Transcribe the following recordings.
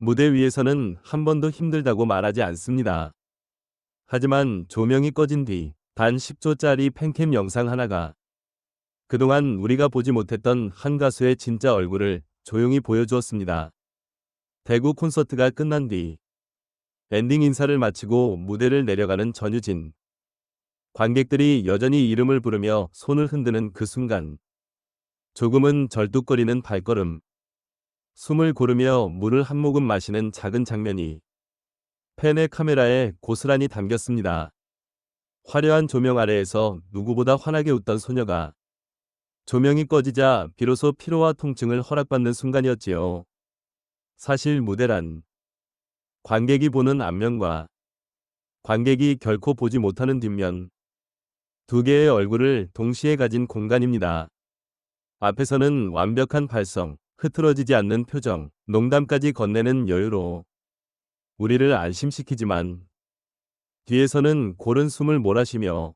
무대 위에서는 한 번도 힘들다고 말하지 않습니다. 하지만 조명이 꺼진 뒤 단 10초짜리 팬캠 영상 하나가 그동안 우리가 보지 못했던 한 가수의 진짜 얼굴을 조용히 보여주었습니다. 대구 콘서트가 끝난 뒤 엔딩 인사를 마치고 무대를 내려가는 전유진. 관객들이 여전히 이름을 부르며 손을 흔드는 그 순간 조금은 절뚝거리는 발걸음. 숨을 고르며 물을 한 모금 마시는 작은 장면이 팬의 카메라에 고스란히 담겼습니다. 화려한 조명 아래에서 누구보다 환하게 웃던 소녀가 조명이 꺼지자 비로소 피로와 통증을 허락받는 순간이었지요. 사실 무대란 관객이 보는 앞면과 관객이 결코 보지 못하는 뒷면 두 개의 얼굴을 동시에 가진 공간입니다. 앞에서는 완벽한 발성, 흐트러지지 않는 표정, 농담까지 건네는 여유로 우리를 안심시키지만 뒤에서는 고른 숨을 몰아쉬며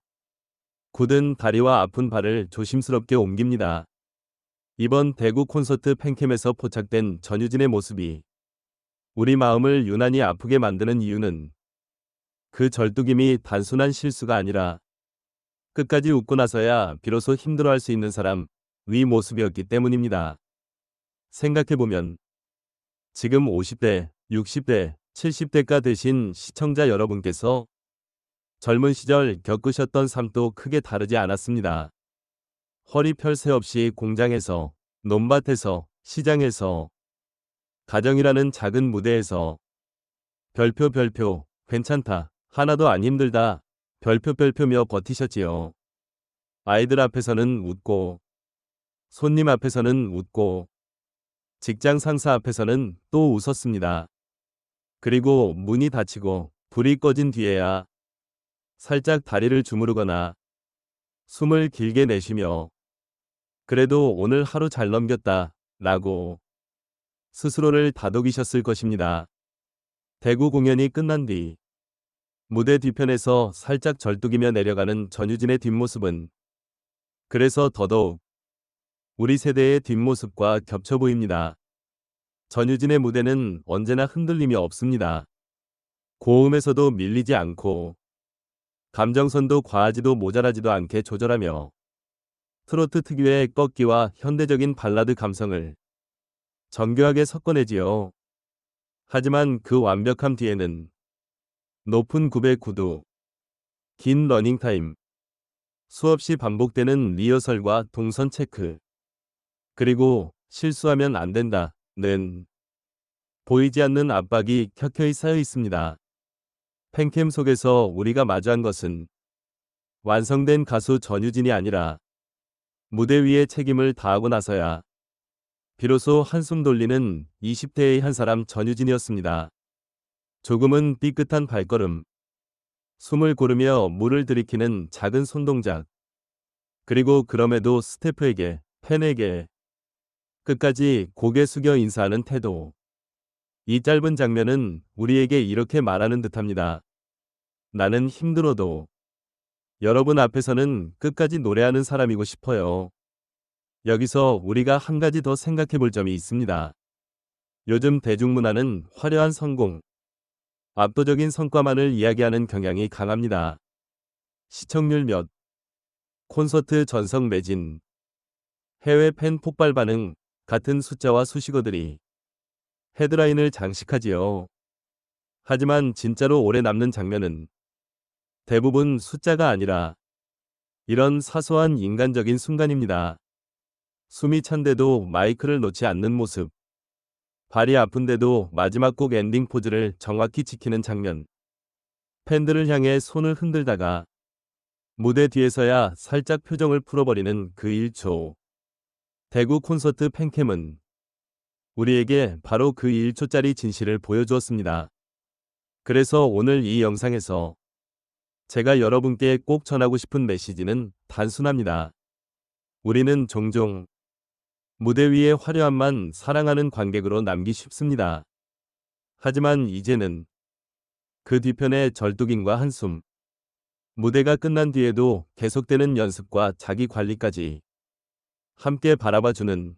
굳은 다리와 아픈 발을 조심스럽게 옮깁니다. 이번 대구 콘서트 팬캠에서 포착된 전유진의 모습이 우리 마음을 유난히 아프게 만드는 이유는 그 절뚝임이 단순한 실수가 아니라 끝까지 웃고 나서야 비로소 힘들어할 수 있는 사람 위 모습이었기 때문입니다. 생각해보면 지금 50대, 60대, 70대가 되신 시청자 여러분께서 젊은 시절 겪으셨던 삶도 크게 다르지 않았습니다. 허리 펼 새 없이 공장에서, 논밭에서, 시장에서, 가정이라는 작은 무대에서 별표 별표 괜찮다 하나도 안 힘들다 별표 별표며 버티셨지요. 아이들 앞에서는 웃고 손님 앞에서는 웃고 직장 상사 앞에서는 또 웃었습니다. 그리고 문이 닫히고 불이 꺼진 뒤에야 살짝 다리를 주무르거나 숨을 길게 내쉬며 그래도 오늘 하루 잘 넘겼다 라고 스스로를 다독이셨을 것입니다. 대구 공연이 끝난 뒤 무대 뒤편에서 살짝 절뚝이며 내려가는 전유진의 뒷모습은 그래서 더더욱 우리 세대의 뒷모습과 겹쳐 보입니다. 전유진의 무대는 언제나 흔들림이 없습니다. 고음에서도 밀리지 않고 감정선도 과하지도 모자라지도 않게 조절하며 트로트 특유의 꺾기와 현대적인 발라드 감성을 정교하게 섞어내지요. 하지만 그 완벽함 뒤에는 높은 굽의 구두, 긴 러닝타임, 수없이 반복되는 리허설과 동선 체크, 그리고 실수하면 안 된다 는 보이지 않는 압박이 켜켜이 쌓여 있습니다. 팬캠 속에서 우리가 마주한 것은 완성된 가수 전유진이 아니라 무대 위에 책임을 다하고 나서야 비로소 한숨 돌리는 20대의 한 사람 전유진이었습니다. 조금은 삐끗한 발걸음, 숨을 고르며 물을 들이키는 작은 손동작, 그리고 그럼에도 스태프에게, 팬에게 끝까지 고개 숙여 인사하는 태도. 이 짧은 장면은 우리에게 이렇게 말하는 듯합니다. 나는 힘들어도 여러분 앞에서는 끝까지 노래하는 사람이고 싶어요. 여기서 우리가 한 가지 더 생각해 볼 점이 있습니다. 요즘 대중문화는 화려한 성공, 압도적인 성과만을 이야기하는 경향이 강합니다. 시청률 몇, 콘서트 전성 매진, 해외 팬 폭발 반응 같은 숫자와 수식어들이 헤드라인을 장식하지요. 하지만 진짜로 오래 남는 장면은 대부분 숫자가 아니라 이런 사소한 인간적인 순간입니다. 숨이 찬데도 마이크를 놓지 않는 모습. 발이 아픈데도 마지막 곡 엔딩 포즈를 정확히 지키는 장면. 팬들을 향해 손을 흔들다가 무대 뒤에서야 살짝 표정을 풀어버리는 그 1초. 대구 콘서트 팬캠은 우리에게 바로 그 1초짜리 진실을 보여주었습니다. 그래서 오늘 이 영상에서 제가 여러분께 꼭 전하고 싶은 메시지는 단순합니다. 우리는 종종 무대 위의 화려함만 사랑하는 관객으로 남기 쉽습니다. 하지만 이제는 그 뒤편의 절뚝임과 한숨, 무대가 끝난 뒤에도 계속되는 연습과 자기 관리까지 함께 바라봐주는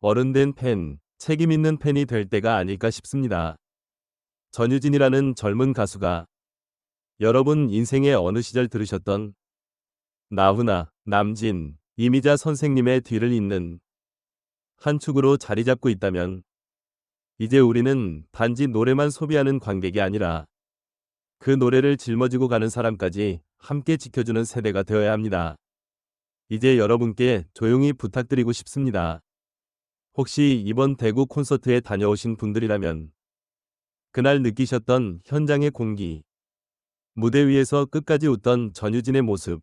어른된 팬, 책임 있는 팬이 될 때가 아닐까 싶습니다. 전유진이라는 젊은 가수가 여러분 인생의 어느 시절 들으셨던 나훈아, 남진, 이미자 선생님의 뒤를 잇는 한 축으로 자리 잡고 있다면 이제 우리는 단지 노래만 소비하는 관객이 아니라 그 노래를 짊어지고 가는 사람까지 함께 지켜주는 세대가 되어야 합니다. 이제 여러분께 조용히 부탁드리고 싶습니다. 혹시 이번 대구 콘서트에 다녀오신 분들이라면 그날 느끼셨던 현장의 공기, 무대 위에서 끝까지 웃던 전유진의 모습,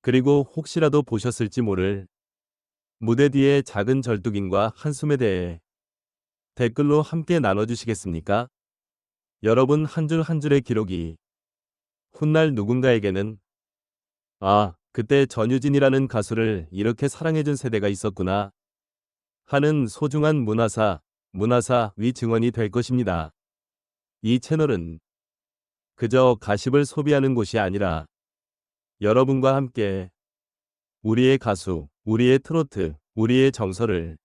그리고 혹시라도 보셨을지 모를 무대 뒤의 작은 절뚝임과 한숨에 대해 댓글로 함께 나눠주시겠습니까? 여러분 한 줄한 줄의 기록이 훗날 누군가에게는 아, 그때 전유진이라는 가수를 이렇게 사랑해준 세대가 있었구나 하는 소중한 문화사, 문화사 위 증언이 될 것입니다. 이 채널은 그저 가십을 소비하는 곳이 아니라 여러분과 함께 우리의 가수, 우리의 트로트, 우리의 정서를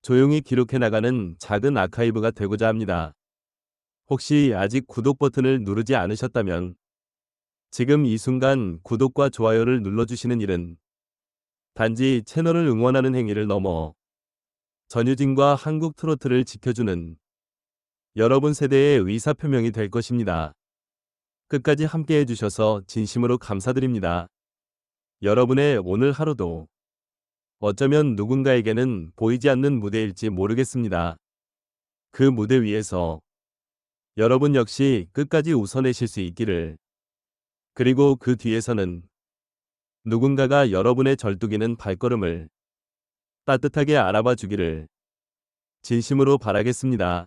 조용히 기록해 나가는 작은 아카이브가 되고자 합니다. 혹시 아직 구독 버튼을 누르지 않으셨다면 지금 이 순간 구독과 좋아요를 눌러주시는 일은 단지 채널을 응원하는 행위를 넘어 전유진과 한국 트로트를 지켜주는 여러분 세대의 의사표명이 될 것입니다. 끝까지 함께 해주셔서 진심으로 감사드립니다. 여러분의 오늘 하루도 어쩌면 누군가에게는 보이지 않는 무대일지 모르겠습니다. 그 무대 위에서 여러분 역시 끝까지 웃어내실 수 있기를. 그리고 그 뒤에서는 누군가가 여러분의 절뚝이는 발걸음을 따뜻하게 알아봐 주기를 진심으로 바라겠습니다.